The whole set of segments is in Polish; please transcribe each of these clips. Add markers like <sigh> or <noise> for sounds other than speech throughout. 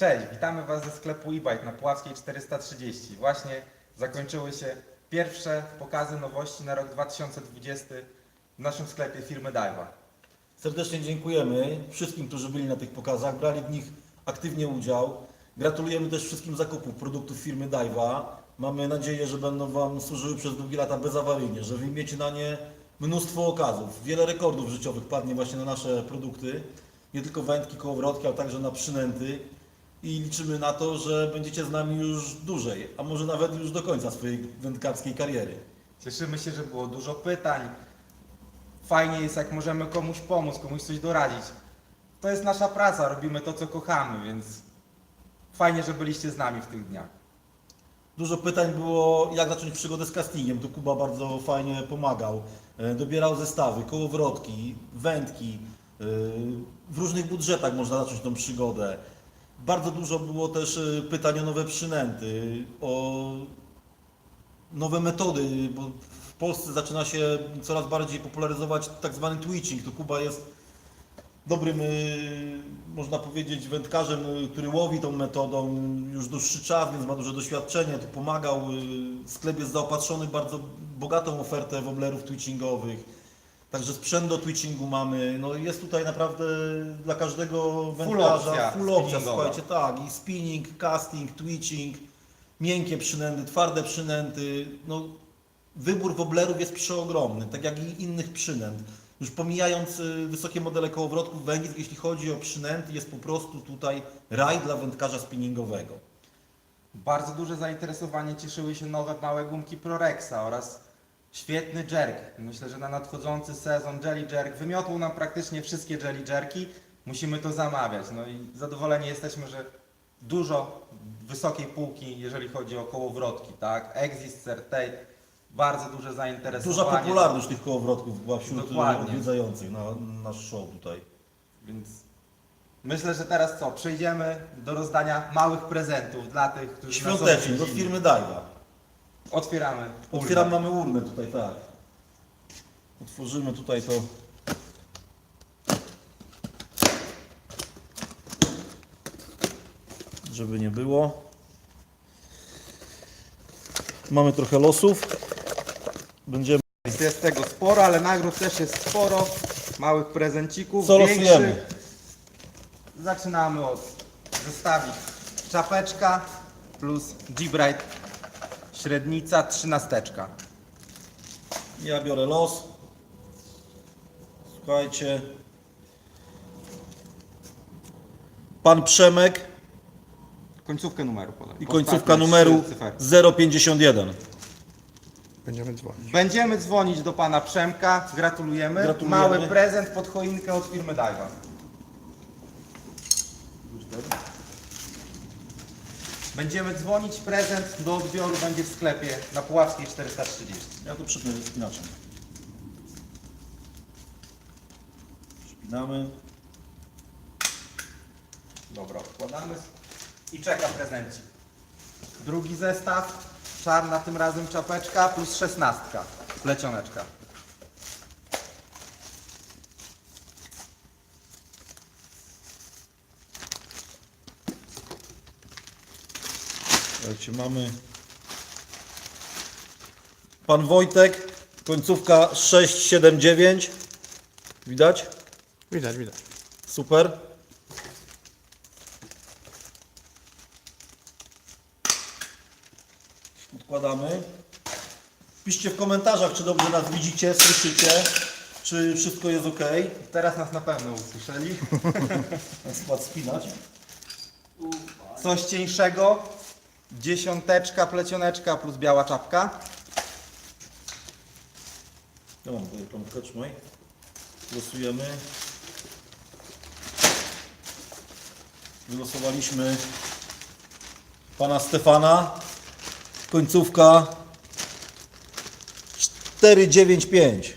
Cześć, witamy Was ze sklepu e-bike na Puławskiej 430. Właśnie zakończyły się pierwsze pokazy nowości na rok 2020 w naszym sklepie firmy Daiwa. Serdecznie dziękujemy wszystkim, którzy byli na tych pokazach, brali w nich aktywnie udział. Gratulujemy też wszystkim zakupów produktów firmy Daiwa. Mamy nadzieję, że będą Wam służyły przez długie lata bezawaryjnie, że wyjmiecie na nie mnóstwo okazów. Wiele rekordów życiowych padnie właśnie na nasze produkty. Nie tylko wędki, kołowrotki, ale także na przynęty. I liczymy na to, że będziecie z nami już dłużej, a może nawet już do końca swojej wędkarskiej kariery. Cieszymy się, że było dużo pytań. Fajnie jest, jak możemy komuś pomóc, komuś coś doradzić. To jest nasza praca, robimy to, co kochamy, więc fajnie, że byliście z nami w tych dniach. Dużo pytań było, jak zacząć przygodę z castingiem. Tu Kuba bardzo fajnie pomagał. E, Dobierał zestawy, kołowrotki, wędki. e, W różnych budżetach można zacząć tą przygodę. Bardzo dużo było też e, pytań o nowe przynęty, o nowe metody, bo w Polsce zaczyna się coraz bardziej popularyzować tak zwany twitching. Tu Kuba jest dobrym, y, można powiedzieć, wędkarzem, y, który łowi tą metodą już dłuższy czas, więc ma duże doświadczenie. Tu pomagał. y, Sklep jest zaopatrzony bardzo bogatą ofertę woblerów twitchingowych. Także sprzęt do twitchingu mamy. No jest tutaj naprawdę dla każdego wędkarza full opcja, słuchajcie, tak. I spinning, casting, twitching, miękkie przynęty, twarde przynęty. No, wybór woblerów jest przeogromny, tak jak i innych przynęt. Już pomijając y, wysokie modele kołowrotków, węgiel, jeśli chodzi o przynęty, jest po prostu tutaj raj dla wędkarza spinningowego. Bardzo duże zainteresowanie cieszyły się nowe małe gumki Prorexa oraz świetny jerk. Myślę, że na nadchodzący sezon Jelly Jerk wymiotł nam praktycznie wszystkie Jelly Jerki. Musimy to zamawiać. No i zadowoleni jesteśmy, że dużo wysokiej półki, jeżeli chodzi o kołowrotki, tak? Exist, Certej, bardzo duże Duża zainteresowanie. popularność tych kołowrotków była wśród Dokładnie. odwiedzających na nasz show tutaj. Więc myślę, że teraz co? Przejdziemy do rozdania małych prezentów dla tych, którzy nas od odwiedzili. firmy Daiwa. Otwieramy. Otwieram, urnę. mamy urnę tutaj, tak. Otworzymy tutaj to. Żeby nie było. Mamy trochę losów. Będziemy. Jest tego sporo, ale nagród też jest sporo. Małych prezencików. Co większych. losujemy? Zaczynamy od zestawik czapeczka plus G-Bright średnica trzynasteczka. Ja biorę los. Słuchajcie. Pan Przemek Końcówkę numeru podaj. i końcówka Ostatnie numeru trzy cyferki. 051. Będziemy dzwonić. Będziemy dzwonić do pana Przemka. Gratulujemy. Gratulujemy. Mały prezent pod choinkę od firmy Daiwa. Będziemy dzwonić, prezent do odbioru będzie w sklepie na Puławskiej 430. Ja tu przypnę ze spinaczem. Przypinamy. Dobra, odkładamy i czeka prezencik. Drugi zestaw, czarna tym razem czapeczka plus szesnastka, plecioneczka. Słuchajcie, mamy. Pan Wojtek, końcówka 679. Widać? Widać, widać. Super. Odkładamy. Piszcie w komentarzach, czy dobrze nas widzicie, słyszycie, czy wszystko jest ok. Teraz nas na pewno usłyszeli. <laughs> Skład spinać. Coś cieńszego, dziesiąteczka, plecioneczka plus biała czapka. Ja mam tutaj pompkę, trzymaj. Losujemy. Wylosowaliśmy pana Stefana. Końcówka 495.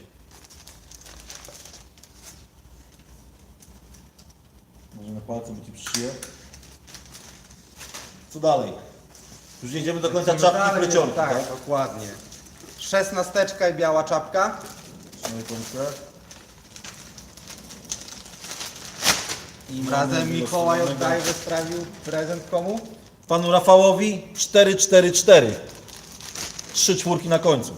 Może na palce by. Co dalej? Już nie idziemy do końca Lecimy czapki dalej, plecionki, tak, tak? dokładnie. Szesnasteczka i biała czapka. Trzymaj. I Razem Mikołaj oddaje, sprawił prezent komu? Panu Rafałowi 4-4-4. Trzy czwórki na końcu.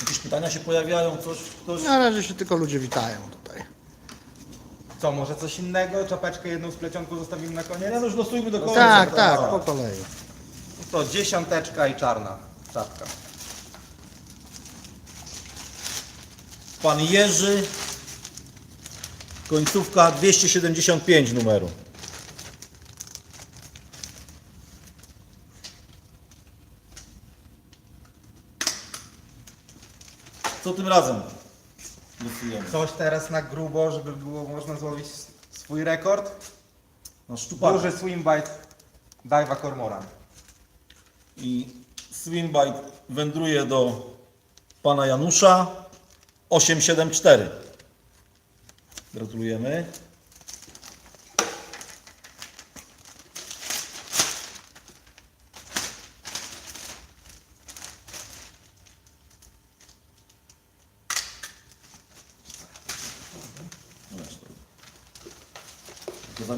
Jakieś pytania się pojawiają? Coś, ktoś? Na razie się tylko ludzie witają. Co, może coś innego? Czapeczkę jedną z plecionką zostawimy na Nie, koniec? no już losujmy do końca. Tak, tak, po kolei. To dziesiąteczka i czarna czapka. Pan Jerzy. Końcówka 275 numeru. Co tym razem? Losujemy. Coś teraz na grubo, żeby było można złowić swój rekord. Na szczupaka. Duży swimbite Daiwa Cormoran. I Swimbite wędruje do pana Janusza 874. Gratulujemy.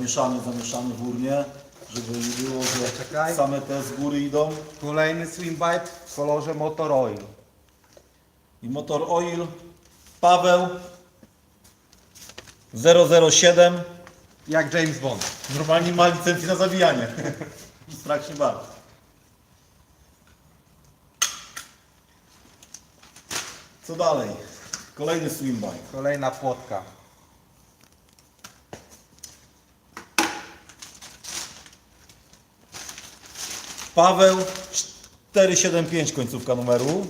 To zamieszamy, zamieszamy w urnie, żeby nie było, że Czekaj. same te z góry idą. Kolejny swimbite w kolorze Motor Oil. I motor oil Paweł 007 Jak James Bond. normalnie ma licencję na zabijanie. <laughs> Strach się bardzo. Co dalej? Kolejny swimbite. Kolejna płotka. Paweł 475 końcówka numeru.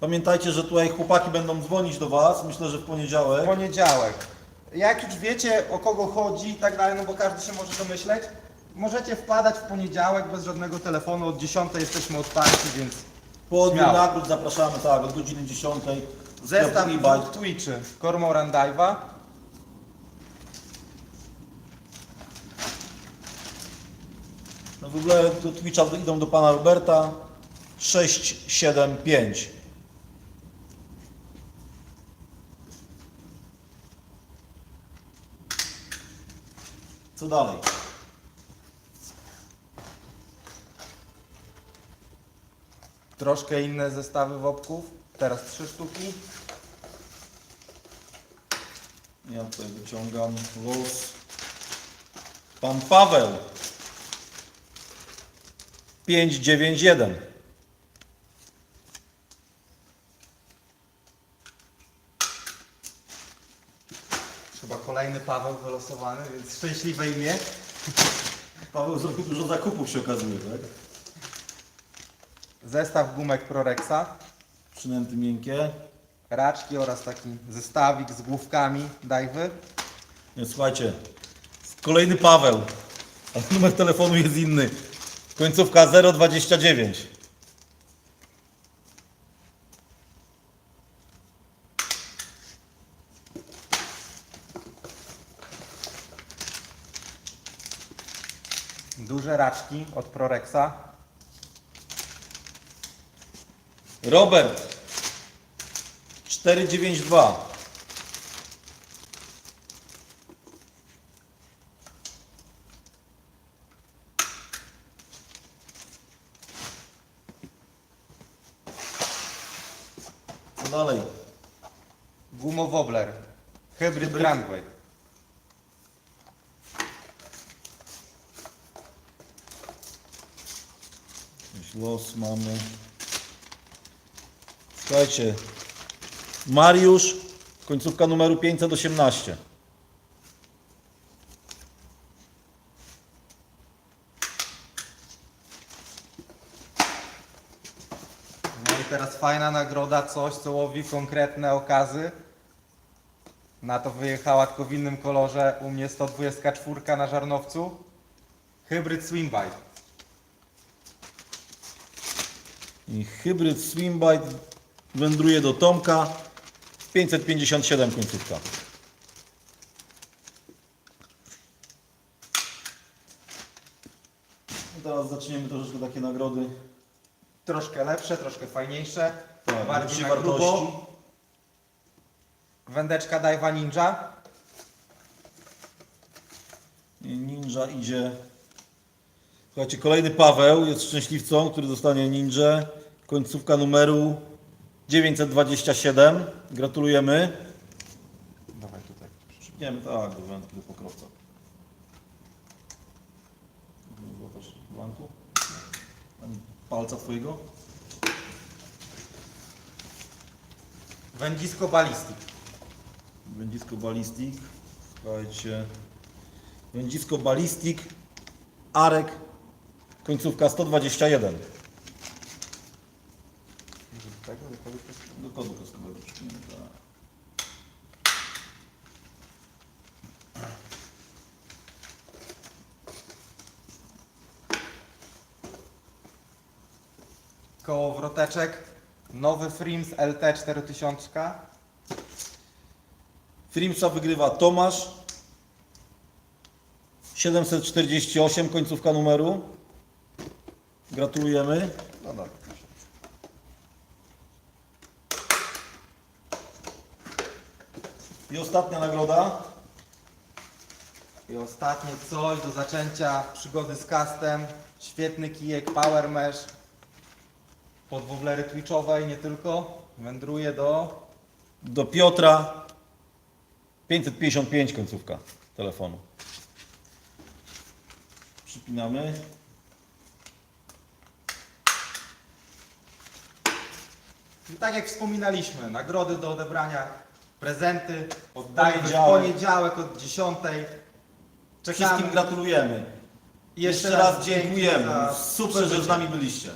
Pamiętajcie, że tutaj chłopaki będą dzwonić do Was, myślę, że w poniedziałek. Poniedziałek. Jak już wiecie o kogo chodzi i tak dalej, no bo każdy się może domyśleć, możecie wpadać w poniedziałek bez żadnego telefonu. Od 10 jesteśmy otwarci, więc Po odbiór Śmiało. nagród zapraszamy tak, od godziny 10. zestaw Sklep dwóch Twitchy. Cormoran Daiwa. W ogóle do Twitcha idą do pana Roberta 675. Co dalej? Troszkę inne zestawy wopków. Teraz trzy sztuki. Ja tutaj wyciągam los. Pan Paweł 591. Chyba kolejny Paweł wylosowany, więc szczęśliwe imię. Paweł zrobił dużo zakupów się okazuje, tak? Zestaw gumek Prorexa. Przynęty miękkie. Raczki oraz taki zestawik z główkami Daiwy. Nie, słuchajcie, kolejny Paweł, ale numer telefonu jest inny. Końcówka 029. Duże raczki od Prorexa. Robert 492. Co dalej? Gumowobler. Jakiś los mamy. Słuchajcie. Mariusz, końcówka numeru 518. No i teraz fajna nagroda, coś co łowi konkretne okazy. Na to wyjechała tylko w innym kolorze. U mnie 124 na żarnowcu. Hybryd Swimbite. I hybryd Swimbite wędruje do Tomka. 557 końcówka. I teraz zaczniemy troszeczkę takie nagrody. Troszkę lepsze, troszkę fajniejsze. Tak, bardziej na grubo. Wędeczka Daiwa Ninja. Ninja idzie. Słuchajcie, kolejny Paweł jest szczęśliwcą, który dostanie ninja. Końcówka numeru 927. Gratulujemy. Dawaj tutaj. Przypniemy tak, do wędki, do pokrowca. Złapasz blanku? Ani palca twojego? Wędzisko Ballistic. Wędzisko Ballistic. Słuchajcie. Wędzisko Ballistic. Arek. Końcówka 121. Do kodu kostkowego tak. Kołowroteczek. Nowy Frims LT 4000. Frimsa wygrywa Tomasz. 748, końcówka numeru. Gratulujemy. No dobra. I ostatnia nagroda. I ostatnie coś do zaczęcia przygody z castem. Świetny kijek Power Mesh. Pod woblery twitchowej nie tylko. Wędruje do Do Piotra. 555, końcówka telefonu. Przypinamy. I tak jak wspominaliśmy, nagrody do odebrania, prezenty oddajmy w Poniedziałek. poniedziałek od 10. Czekamy. Wszystkim gratulujemy. I Jeszcze raz dziękujemy. za Super, że z nami byliście.